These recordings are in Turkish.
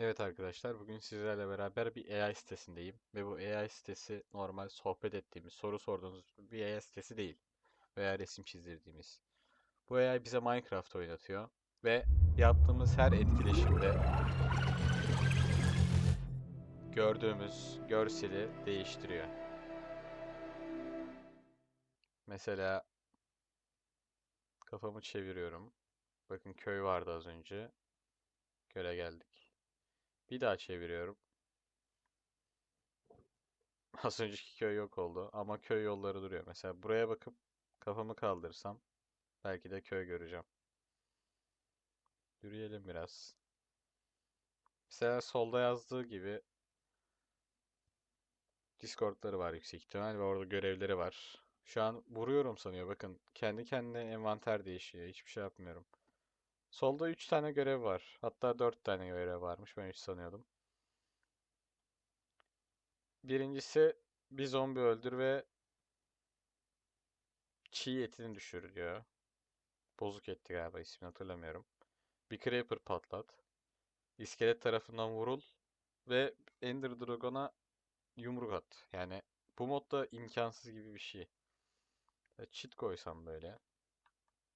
Evet arkadaşlar, bugün sizlerle beraber bir AI sitesindeyim ve bu AI sitesi normal sohbet ettiğimiz, soru sorduğumuz bir AI sitesi değil veya resim çizdirdiğimiz. Bu AI bize Minecraft oynatıyor ve yaptığımız her etkileşimde gördüğümüz görseli değiştiriyor. Mesela kafamı çeviriyorum. Bakın köy vardı az önce. Göle geldik. Bir daha çeviriyorum. Az önceki köy yok oldu ama köy yolları duruyor. Mesela buraya bakıp kafamı kaldırırsam belki de köy göreceğim. Yürüyelim biraz. Mesela solda yazdığı gibi Discord'ları var yüksek ihtimal ve orada görevleri var. Şu an vuruyorum sanıyor. Bakın kendi kendine envanter değişiyor. Hiçbir şey yapmıyorum. Solda 3 tane görev var. Hatta 4 tane görev varmış. Ben 3 sanıyordum. Birincisi bir zombi öldür ve çiğ etini düşür diyor. Bozuk etti galiba ismini hatırlamıyorum. Bir creeper patlat. İskelet tarafından vurul ve Ender Dragon'a yumruk at. Yani bu modda imkansız gibi bir şey. Ya Cheat koysam böyle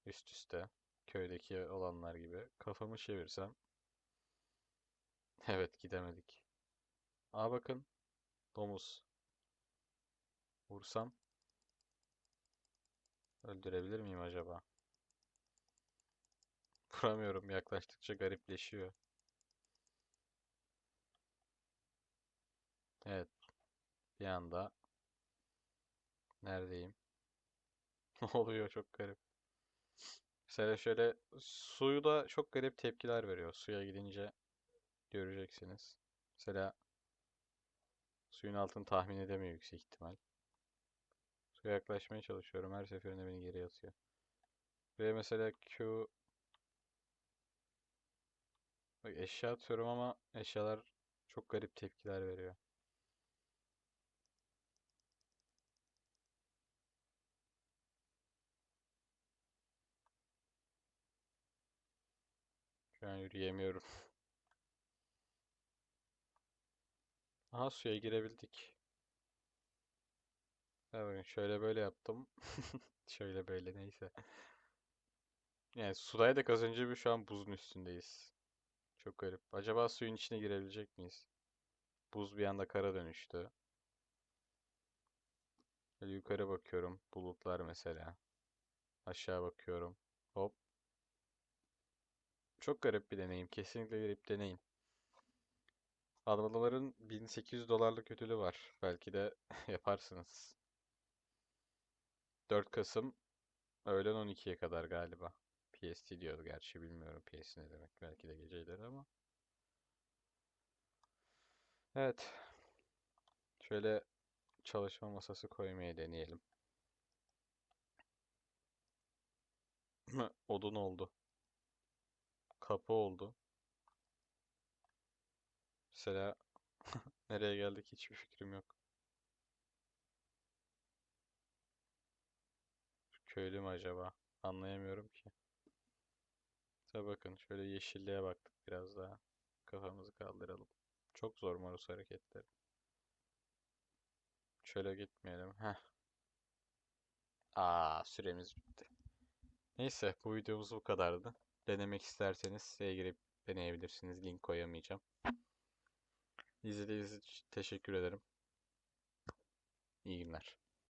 üst üste köydeki olanlar gibi kafamı çevirsem evet gidemedik. Aa bakın domuz. Vursam öldürebilir miyim acaba? Vuramıyorum yaklaştıkça garipleşiyor. Evet bir anda neredeyim? Ne oluyor çok garip. Mesela şöyle suyu da çok garip tepkiler veriyor. Suya gidince göreceksiniz. Mesela suyun altını tahmin edemiyor yüksek ihtimal. Suya yaklaşmaya çalışıyorum. Her seferinde beni geri atıyor. Ve mesela Q Bak eşya atıyorum ama eşyalar çok garip tepkiler veriyor. Şu an yürüyemiyorum. Aha suya girebildik. Bakın şöyle böyle yaptım. Şöyle böyle neyse. Yani sudaydık az önce bir şu an buzun üstündeyiz. Çok garip. Acaba suyun içine girebilecek miyiz? Buz bir anda kara dönüştü. Böyle yukarı bakıyorum. Bulutlar mesela. Aşağı bakıyorum. Hop. Çok garip bir deneyim. Kesinlikle garip deneyin. Adamların 1800 dolarlık ödülü var. Belki de yaparsınız. 4 Kasım öğlen 12'ye kadar galiba. PST diyordu gerçi bilmiyorum PS ne demek. Belki de geceyleri ama. Evet. Şöyle çalışma masası koymayı deneyelim. Odun oldu. Kapı oldu. Mesela nereye geldik hiçbir fikrim yok. Köylü mü acaba? Anlayamıyorum ki. Tabi bakın şöyle yeşilliğe baktık biraz daha. Kafamızı kaldıralım. Çok zor Morus hareketleri. Şöyle gitmeyelim. Heh. Aa süremiz bitti. Neyse bu videomuz bu kadardı. Denemek isterseniz siteye girip deneyebilirsiniz. Link koyamayacağım. İzlediğiniz için teşekkür ederim. İyi günler.